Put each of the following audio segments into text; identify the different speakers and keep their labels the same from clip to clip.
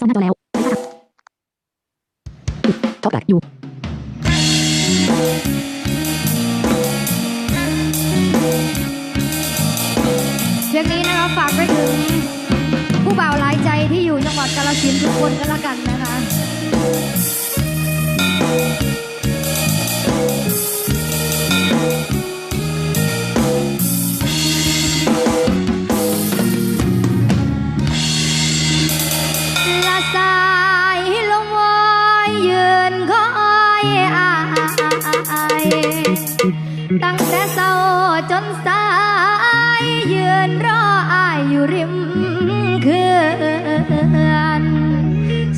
Speaker 1: ซ่อหน้าจอแล้วช็อกแบกอยู่
Speaker 2: เพียงนี้นะคะฝากไปถึงผู้บ่าวหลายใจที่อยู่จังหวัดกาฬสินธุ์ทุกคนก็แล้วกันนะ ตั้งแต่เศร้าจนสาย ยืนรออายอยู่ริมเขื่อน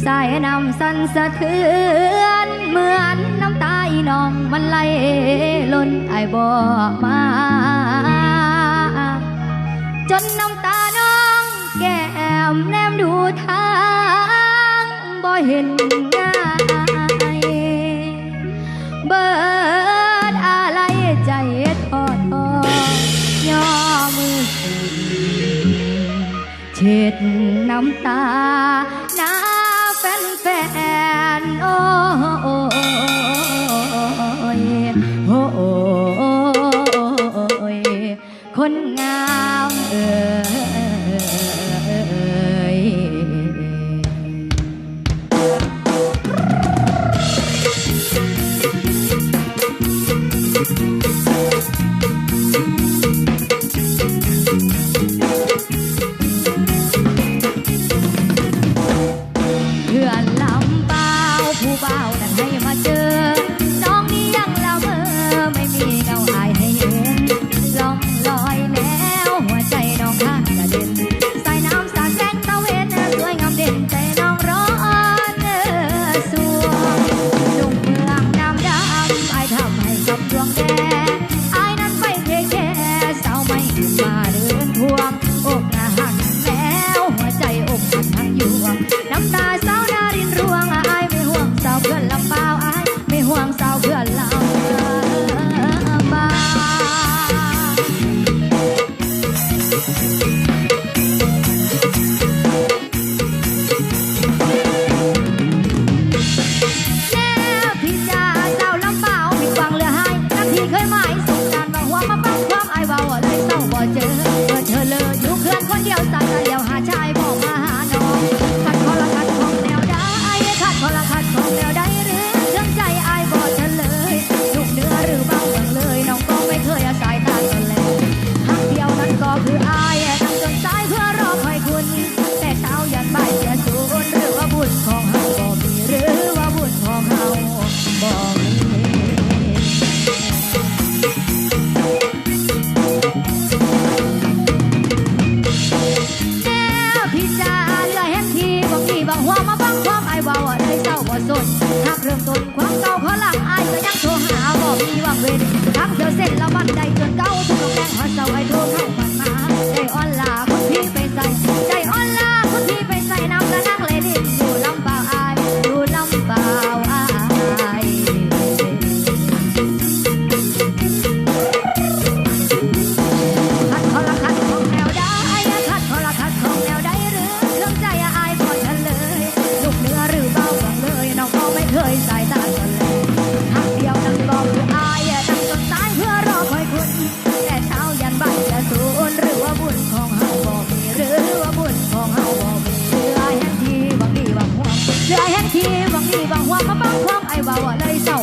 Speaker 2: สายน้ำสันสะเทือน เหมือนน้ำตาอีน้องมันไหลล้นไอบอกมา จนน้ำตาน้องแก้มแนมดูทางบ่เห็นง่ายเบิ ดน้ำตาหน้าแฟนแฟนโอ้ยโอ้ยคนงาม บ่สนหากเริ่มต้นความเก่าพขาหลังอายก็ยังโทรหาบ่มีวังเว้นทักเธอเสร็จแล้วมันได้จนเก่าทุกแกงหัวเสาไอ 我勒个